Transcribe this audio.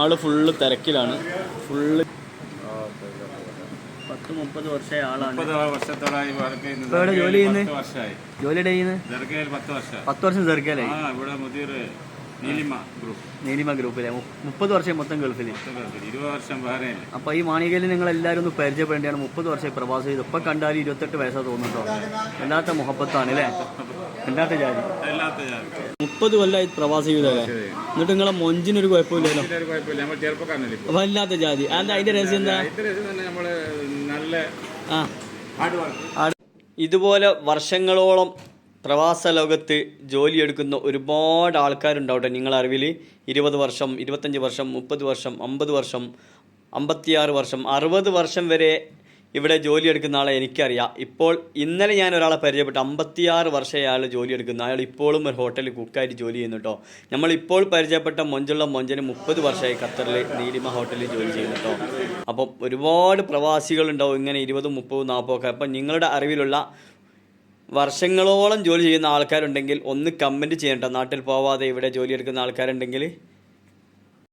ആൾ full തിരക്കിലാണ്. Full പത്ത് മുപ്പത് വർഷമായ ആളാണ്. വർഷത്തോളായി ജോലി ചെയ്യുന്നത്? ജോലിയുടെ ചെയ്യുന്നത്? പത്ത് വർഷം. മുതിർ നീലിമ ഗ്രൂപ്പ് നീലിമ ഗ്രൂപ്പിലെ മുപ്പത് വർഷം മൊത്തം ഗൾഫിൽ ഇരുപത് വർഷം വേറെ അപ്പോൾ ഈ മാണികയിൽ നിങ്ങൾ എല്ലാവരും ഒന്ന് പരിചയപ്പെടേണ്ടതാണ്. മുപ്പത് വർഷം പ്രവാസം ചെയ്ത്. ഇപ്പൊ കണ്ടാലും ഇരുപത്തെട്ട് വയസ്സാ തോന്നുന്നുണ്ടോ വല്ലാത്ത മുഹബത്താണ് അല്ലേ? അല്ലാത്ത ജാതി. മുപ്പത് കൊല്ലായി പ്രവാസി ജീവിതമല്ലേ എന്നിട്ട് നിങ്ങളെ മൊഞ്ചിനൊരു കുഴപ്പമില്ലല്ലോ? വല്ലാത്ത ജാതി. അതിന്റെ രഹസ്യം എന്താ? നല്ല ഇതുപോലെ വർഷങ്ങളോളം പ്രവാസ ലോകത്ത് ജോലിയെടുക്കുന്ന ഒരുപാട് ആൾക്കാരുണ്ടാവട്ടെ നിങ്ങളെ അറിവിൽ. ഇരുപത് വർഷം ഇരുപത്തഞ്ച് വർഷം മുപ്പത് വർഷം അമ്പത് വർഷം അമ്പത്തിയാറ് വർഷം അറുപത് വർഷം വരെ ഇവിടെ ജോലി ജോലിയെടുക്കുന്ന ആളെ എനിക്കറിയാം. ഇപ്പോൾ ഇന്നലെ ഞാൻ ഒരാളെ പരിചയപ്പെട്ടു. അമ്പത്തിയാറ് വർഷം അയാൾ ജോലിയെടുക്കുന്ന. അയാൾ ഇപ്പോഴും ഒരു ഹോട്ടലിൽ കുക്കായിട്ട് ജോലി ചെയ്യുന്നു കേട്ടോ. നമ്മൾ ഇപ്പോൾ പരിചയപ്പെട്ട മൊഞ്ചുള്ള മൊഞ്ചന് മുപ്പത് വർഷമായി ഖത്തറിൽ നീലിമ ഹോട്ടലിൽ ജോലി ചെയ്യുന്നു കേട്ടോ. അപ്പം ഒരുപാട് പ്രവാസികളുണ്ടാവും ഇങ്ങനെ ഇരുപതും മുപ്പതും നാൽപ്പതും ഒക്കെ. അപ്പം നിങ്ങളുടെ അറിവിലുള്ള വർഷങ്ങളോളം ജോലി ചെയ്യുന്ന ആൾക്കാരുണ്ടെങ്കിൽ ഒന്ന് കമന്റ് ചെയ്യണ്ട നാട്ടിൽ പോവാതെ ഇവിടെ ജോലി എടുക്കുന്ന ആൾക്കാരുണ്ടെങ്കിൽ